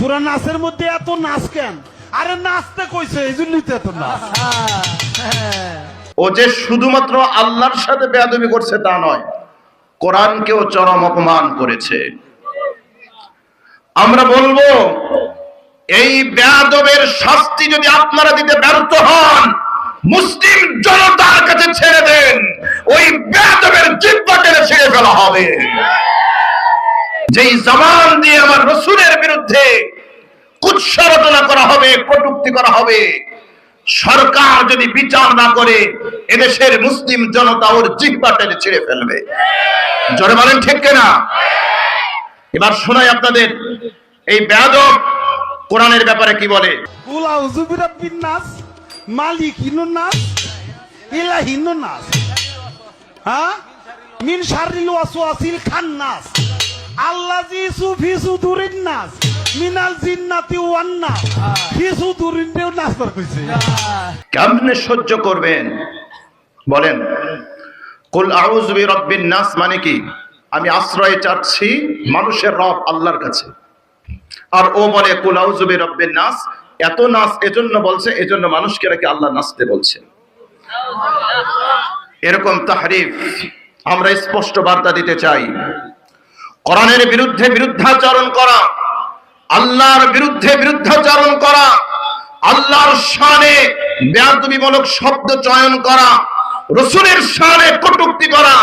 সুরা নাচের মধ্যে এত নাচ কেন? আরে নাচতে কইছে, এই জন্যই তো এত নাচ। ও যে শুধুমাত্র আল্লাহর সাথে বেয়াদবি করছে তা নয়, কোরআনকেও চরম অপমান করেছে। আমরা বলব, এই বেয়াদবের শাস্তি যদি আপনারা দিতে ব্যর্থ হন, মুসলিম জনতার কাছে ছেড়ে দেন, ওই বেয়াদবের জিব্বা টেনে ছেড়ে ফেলা হবে। যেই জবান দিয়ে আমার রসুলের বিরুদ্ধে কুৎসরচনা করা হবে, কটুক্তি করা হবে, সরকার যদি বিচার না করে, এদেশের মুসলিম জনতা ওর জিহ্বা টেনে ছিঁড়ে ফেলবে। জোরে বলেন ঠিক কিনা? এবার শোনাই আপনাদের এই বেয়াদব কোরআনের ব্যাপারে কি বলে? নাস মালিক নাস নাস হ্যাঁ? মিন শাররিল ওয়াসওয়াসিল খান্নাস আল্লাযী সুফি সুদুরিন নাস, মিনাল জিন্নাতি ওয়ান নাস। ফি সুদুরিন নাস কর কইছে। কেমনে সহ্য করবেন? বলেন, কুল আউযু বিরাব্বিন নাস মানে কি? আমি আশ্রয় চাচ্ছি মানুষের রব আল্লাহর কাছে। আর ও বলে, কুল আউযু বিরাব্বিন নাস এত নাচ এজন্য বলছে, এজন্য মানুষকে নাকি আল্লাহ নাচতে বলছে এরকম তাহরিফ আমরা স্পষ্ট বার্তা দিতে চাই। কোরআনের বিরুদ্ধে বিরুদ্ধাচরণ করা, আল্লাহর বিরুদ্ধে বিরুদ্ধাচরণ করা, আল্লাহর শানে বেয়াদবিমূলক শব্দ চয়ন করা, রসুলের শানে কটুক্তি করা,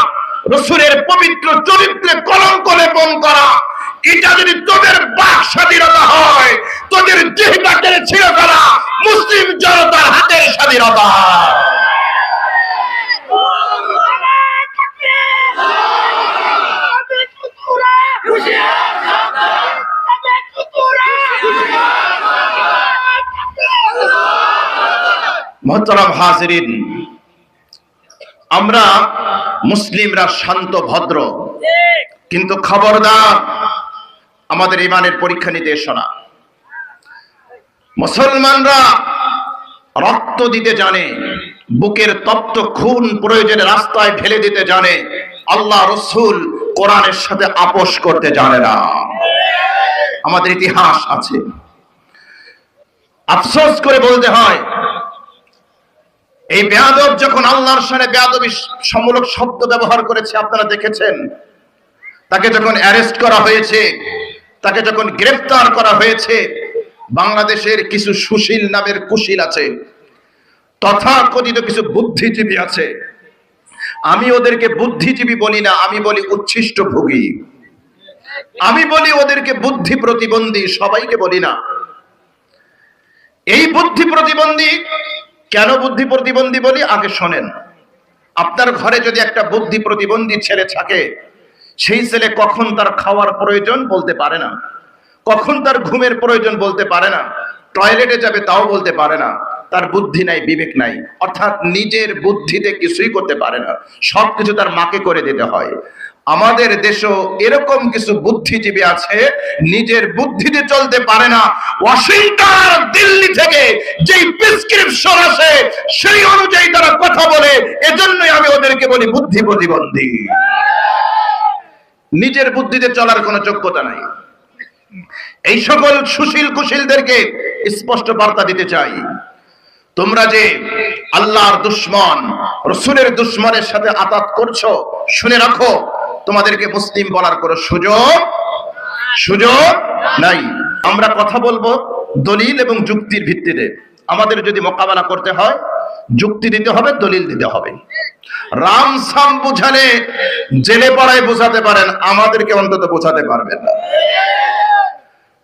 রসুলের পবিত্র চরিত্রে কলঙ্ক লেপন করা এটা যদি তোদের বাক স্বাধীনতা হয় তোদের জিহ্বা টেনে ছিঁড়ে ফেলা মুসলিম জনতার হাতের স্বাধীনতা মহতরম হাজরিন। আমরা মুসলিমরা শান্ত, ভদ্র। কিন্তু খবরদার আমাদের ইমানের পরীক্ষা নিতে এসো না। মুসলমানরা রক্ত দিতে জানে, বুকের তপ্ত খুন প্রয়োজনে রাস্তায় ঢেলে দিতে জানে, আল্লাহ রসুল কোরআনের সাথে আপোষ করতে জানে না। আমাদের ইতিহাস আছে। আফসোস করে বলতে হয় এই বেয়াদব যখন আল্লাহর সামনে বেয়াদবি সমূলক শব্দ ব্যবহার করেছে, আপনারা দেখেছেন? তাকে যখন অ্যারেস্ট করা হয়েছে, তাকে যখন গ্রেফতার করা হয়েছে, বাংলাদেশের কিছু সুশীল নামের কুশীল আছে, তথাকথিত কিছু বুদ্ধিজীবী আছে। আমি ওদেরকে বুদ্ধিজীবী বলি না, আমি বলি উচ্ছিষ্ট ভোগী আমি বলি ওদেরকে বুদ্ধি প্রতিবন্ধী, সবাইকে বলি না। এই বুদ্ধি প্রতিবন্ধী কেন বুদ্ধি প্রতিবন্ধী বলি আগে শোনেন। আপনার ঘরে যদি একটা বুদ্ধি প্রতিবন্ধী ছেলে থাকে, সেই ছেলে কখন তার খাওয়ার প্রয়োজন বলতে পারে না। কখন তার ঘুমের প্রয়োজন বলতে পারে না। টয়লেটে যাবে তাও বলতে পারে না। তার বুদ্ধি নাই, বিবেক নাই। অর্থাৎ নিজের বুদ্ধিতে কিছুই করতে পারে না। সবকিছু তার মাকে করে দিতে হয়। আমাদের দেশও এরকম কিছু বুদ্ধিজীবী আছে, নিজের বুদ্ধিতে চলতে পারে না। ওয়াশিংটন দিল্লি থেকে যেই প্রেসক্রিপশন আসে, সেই অনুযায়ী তারা কথা বলে। এজন্যই আমি ওদেরকে বলি বুদ্ধি প্রতিবন্ধী। নিজের বুদ্ধিতে চলার কোনো যোগ্যতা নাই। এই সকল সুশীল কুশীলদেরকে স্পষ্ট বার্তা দিতে চাই। তোমরা যে আল্লাহর দুশ্মন, রসুলের দুশ্মনের সাথে আতাত করছ, শুনে রাখো, তোমাদেরকে মুসলিম বলার কোনো সুযোগ সুযোগ নাই। আমরা কথা বলব দলিল এবং যুক্তির ভিত্তিতে। আমাদের যদি মোকাবেলা করতে হয়, যুক্তি দিতে হবে, দলিল দিতে হবে। রাম সাম বুঝালে জেলে পাড়ায় বোঝাতে পারেন, আমাদেরকে অন্তত বোঝাতে পারবেন না।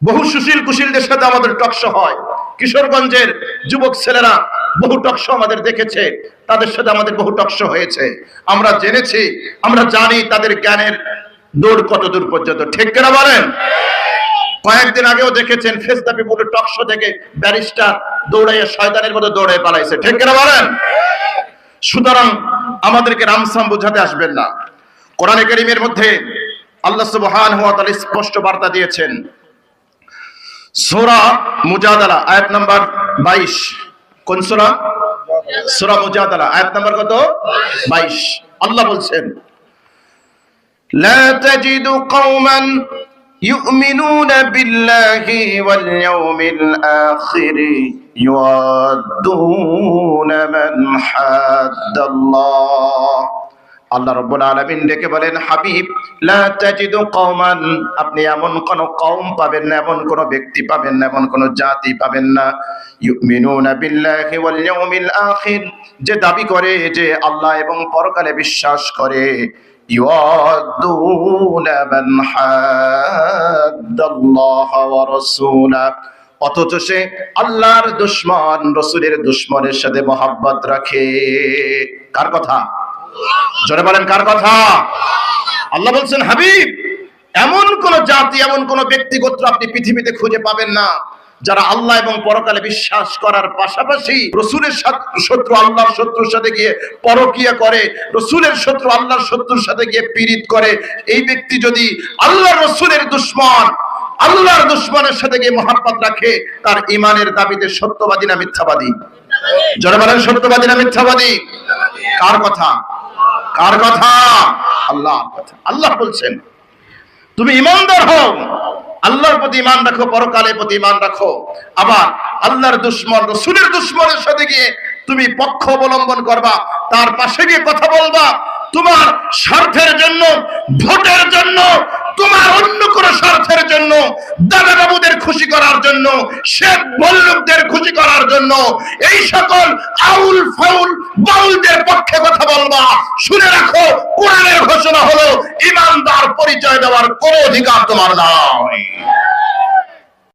বহু সুশীল কুশীলদের সাথে আমাদের টকশো হয়। কিশোরগঞ্জের যুবক ছেলেরা বহু টকশো আমাদের দেখেছে, তাদের সাথে আমাদের বহু টকশো হয়েছে। আমরা জেনেছি, আমরা জানি তাদের জ্ঞানের দূর কত দূর পর্যন্ত। ঠিক কেনা বলেন? কয়েকদিন আগেও দেখেছেন ফেসদা পিপুলের টকশো থেকে ব্যারিস্টার দৌড়াইয়া শয়তানের মতো দৌড়াই পালাইছে। ঠিক কেনা বলেন? সুতরাং আমাদেরকে রামসাম বোঝাতে আসবেন না। কোরআনে করিমের মধ্যে আল্লাহ সুবহানাহু ওয়া তাআলা স্পষ্ট বার্তা দিয়েছেন সূরা মুজাদালা আয়াত নাম্বার 22 কোন সূরা সূরা মুজাদালা আয়াত নাম্বার কত 22 আল্লাহ বলছেন لا تجد قوما يؤمنون بالله واليوم الآخر يودون من حاد الله আল্লাহ রব্বুল আলামিন ডেকে বলেন, হাবিব কওমান। আপনি এমন কোন কওম পাবেন না, এমন কোন ব্যক্তি পাবেন না, এমন কোন জাতি পাবেন না। যে দাবি করে যে আল্লাহ এবং পরকালে বিশ্বাস করে অথচ সে আল্লাহর দুশ্মন, রসুলের দুশ্মনের সাথে মহাব্বত রাখে। কার কথা? জোরে বলেন, কার কথা? আল্লাহ বলছেন, হাবিব, এমন কোন জাতি, এমন কোন ব্যক্তিগত আপনি পৃথিবীতে খুঁজে পাবেন না, যারা আল্লাহ এবং পরকালে বিশ্বাস করার পাশাপাশি রসুলের শত্রু আল্লাহর শত্রুর সাথে গিয়ে পরকিয়া করে, রসুলের শত্রু আল্লাহর শত্রুর সাথে গিয়ে পীড়িত করে, এই ব্যক্তি যদি আল্লাহ রসুলের দুশ্মন, আল্লাহর দুশ্মনের সাথে গিয়ে মহাব্বত রাখে, তার ইমানের দাবিতে সত্যবাদী না মিথ্যাবাদী? বলেন, সত্যবাদী না মিথ্যাবাদী? কার কথা? কার কথা? আল্লাহর কথা। আল্লাহ বলছেন, তুমি ইমানদার হও। আল্লাহর প্রতি ইমান রাখো, পরকালের প্রতি ইমান রাখো। আবার আল্লাহর দুশ্মন, রসুলের দুশ্মনের সাথে গিয়ে তুমি পক্ষ অবলম্বন করবা, তার পাশে গিয়ে কথা বলবা। তোমার স্বার্থের জন্য, ভোটের জন্য তোমার অন্য কোন স্বার্থের জন্য, দাদা বাবুদের খুশি করার জন্য, শেখ বল্লুকদের খুশি করার জন্য এই সকল আউল ফাউল বাউলদের পক্ষে কথা বলবা। শুনে রাখো, কোরআনের ঘোষণা হলো, ইমানদার পরিচয় দেওয়ার কোনো অধিকার তোমার নাই।